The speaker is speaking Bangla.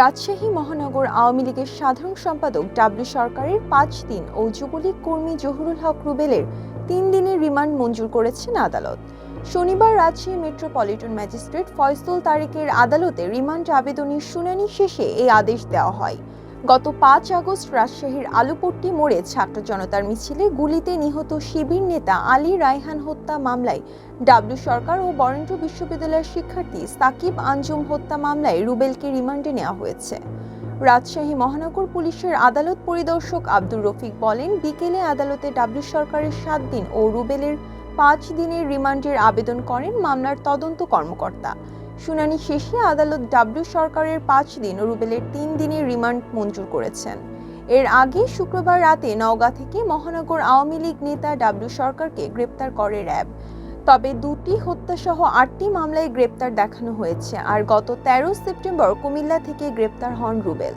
রাজশাহী মহানগর আওয়ামী লীগের সাধারণ সম্পাদক ডাব্লিউ সরকারের পাঁচ দিন ও যুবলীগ কর্মী জহুরুল হক রুবেলের তিন দিনের রিমান্ড মঞ্জুর করেছেন আদালত। শনিবার রাজশাহী মেট্রোপলিটন ম্যাজিস্ট্রেট ফয়সল তারেকের আদালতে রিমান্ড আবেদনের শুনানি শেষে এই আদেশ দেওয়া হয়। গত পাঁচ আগস্ট রাজশাহীর আলুপট্টি মোড়ে ছাত্র জনতার মিছিলে গুলিতে নিহত শিবির নেতা আলী রায়হান হত্যা মামলায় ডাব্লিউ সরকার ও বরেন্দ্র বিশ্ববিদ্যালয়ের শিক্ষার্থী সাকিব আঞ্জুম হত্যা মামলায় রুবেলকে রিমান্ডে নেওয়া হয়েছে। রাজশাহী মহানগর পুলিশের আদালত পরিদর্শক আব্দুর রফিক বলেন, বিকেলে আদালতে ডাব্লিউ সরকারের সাত দিন ও রুবেলের পাঁচ দিনের রিমান্ডের আবেদন করেন মামলার তদন্ত কর্মকর্তা। শুনানি শেষে আদালত ডাব্লিউ সরকারের পাঁচ দিন ও রুবেলের তিন দিনের রিমান্ড মঞ্জুর করেছেন। এর আগে শুক্রবার রাতে নওগাঁ থেকে মহানগর আওয়ামী লীগ নেতা ডাব্লিউ সরকারকে গ্রেপ্তার করে র্যাব। তবে দুটি হত্যাসহ আটটি মামলায় গ্রেপ্তার দেখানো হয়েছে আর গত তেরো সেপ্টেম্বর কুমিল্লা থেকে গ্রেপ্তার হন রুবেল।